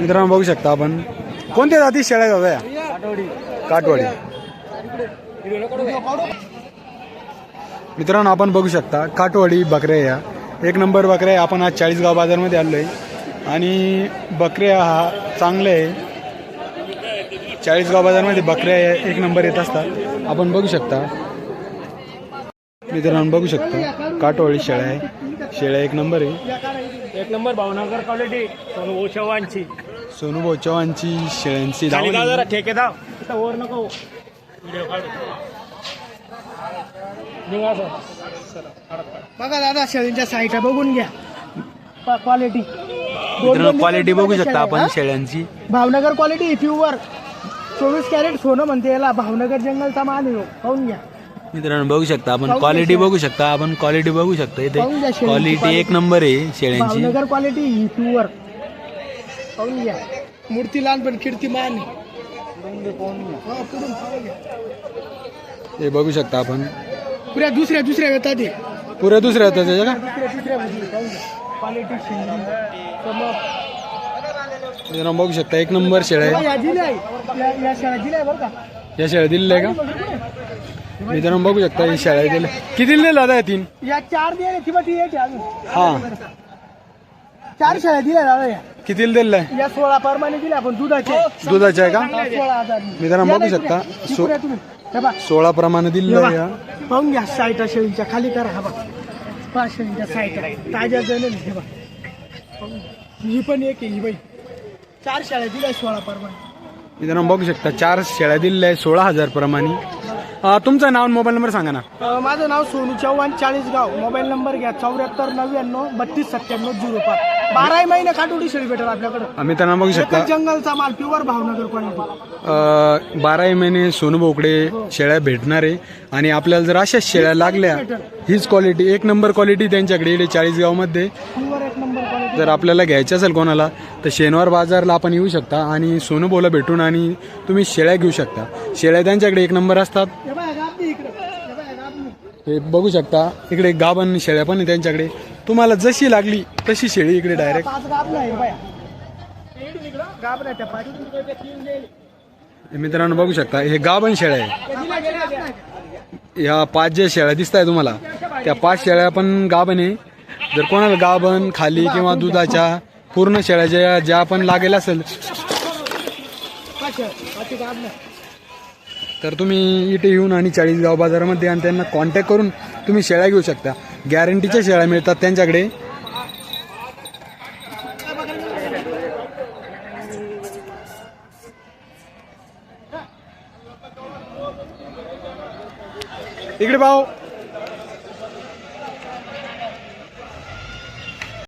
मित्रांनो बघू शकता आपण. कोणत्या जाती शेळ्या दादा या? काटवाडी मित्रांनो आपण बघू शकता काटवाडी बकऱ्या या. एक नंबर बकऱ्या आहे. आपण आज चाळीसगाव बाजारमध्ये आलो आहे आणि बकऱ्या हा चांगले आहे. चाळीसगाव बाजारमध्ये बकऱ्या एक नंबर येत असतात. आपण बघू शकता. मित्रांनो बघू शकता काटवाडी शेळ्या आहे. शेळ्या एक नंबर आहे. एक नंबर भावनगर क्वालिटी सोनू ओशवांची सोनूभाऊ चव्हाणची शेळ्यांची खाली. जा जरा ठेकेदार इथं वर नको. व्हिडिओ काढ. निघा सर. चला, काढा. बघा दादा शेळींच्या साईट बघून घ्या. क्वालिटी मित्रांनो क्वालिटी बघू शकता आपण शेळ्यांची. भावनगर क्वालिटी प्युअर चोवीस कॅरेट सोनं म्हणते याला. भावनगर जंगलचा माल आहे हो. पाहून घ्या. मित्रांनो बघू शकता आपण क्वालिटी. बघू शकता आपण क्वालिटी बघू शकता. इथे पाहून घ्या शेळीची क्वालिटी. एक नंबर आहे शेळ्यांची. भावनगर क्वालिटी ही प्युअर पाहून घ्या. मूर्ती लहान पण कीर्ती मान आहे. हो, पुढून पाहून घ्या. हे बघू शकता आपण. पुऱ्या दुसऱ्या दुसऱ्या येतात ते पुऱ्या दुसऱ्या होत्या त्याच्या का? दुसऱ्या दुसऱ्या मध्ये पाहून घ्या. क्वालिटी. मित्रांनो बघू शकता एक नंबर शेळ्या आहे. या दिल्या आहे. या- या आहे बरं का. या शेळ्या दिलेल्या आहे का? मित्रांनो बघू शकता ही शेळ्या दिल्या किती दिले दादा या तीन? या चार दिल्या ती ती एक आहे अजून. हा. चार शेळ्या दिल्या दादा या. किती दिलेलं आहे या सोळा परमाने दिल्या आपण दुधाचे. दुधाच्या आहे का? हा, सोळा हजार मित्रांनो बघू शकता. पुऱ्या. ही सो- पुऱ्या तुम्ही. हे बघा, सोळा प्रमाणे दिलेलं हे आहे या. पाहून घ्या साईटा शेळींच्या. खाली करा हा बघ. शेळींच्या साईटा. ताज्या जण हे बघ. ही पण एक आहे ही बाई. चार शेळ्या दिल्या सोळा परमाने. मित्रांनो बघू शकता चार शेळ्या दिलेल्या आहे सोळा हजार प्रमाणे तुमचं नाव आणि मोबाईल नंबर सांगा ना. माझं नाव सोनू चव्हाण चाळीसगाव. मोबाईल नंबर घ्या चौऱ्याहत्तर नव्याण्णव बत्तीस सत्त्याण्णव झिरो पाच. बाराही महिने काटोडी शेळी भेटेल आपल्याकडं. अं, मित्रांनो बघू शकता. जंगलचा माल प्युअर भावनगर क्वालिटी अ, बाराही महिने सोनू बोकडे शेळ्या भेटणार आहे. आणि आपल्याला जर अशाच शेळ्या लागल्या हीच क्वालिटी एक नंबर क्वालिटी त्यांच्याकडे इकडे चाळीसगावमध्ये. प्युअर एक नंबर क्वालिटी जर आपल्याला घ्यायचं असेल कोणाला तर शनिवार बाजारला आपण येऊ शकता आणि सोनू बोला भेटून आणि तुम्ही शेळ्या घेऊ शकता. शेळ्या त्यांच्याकडे एक नंबर असतात. हे बघा गाबनी हे गाबनी. हे शकता. इकडे गाभण शेळ्या पण आहे त्यांच्याकडे. तुम्हाला जशी लागली तशी शेळी इकडे डायरेक्ट. मित्रांनो बघू शकता हे गाभण शेळ्या आहे पाच ज्या शेळ्या दिसत आहे तुम्हाला त्या पाच शेळ्या पण गाभण आहे जर कोणाला गाभण खाली किंवा दुधाच्या पूर्ण शेळ्या ज्या ज्या पण लागेल असेल. तर तुम्ही इथे येऊन आणि चाळीसगाव बाजारामध्ये आणि त्यांना कॉन्टॅक्ट करून तुम्ही शेळ्या घेऊ शकता गॅरंटीच्या शेळ्या मिळतात त्यांच्याकडे. इकडे भाऊ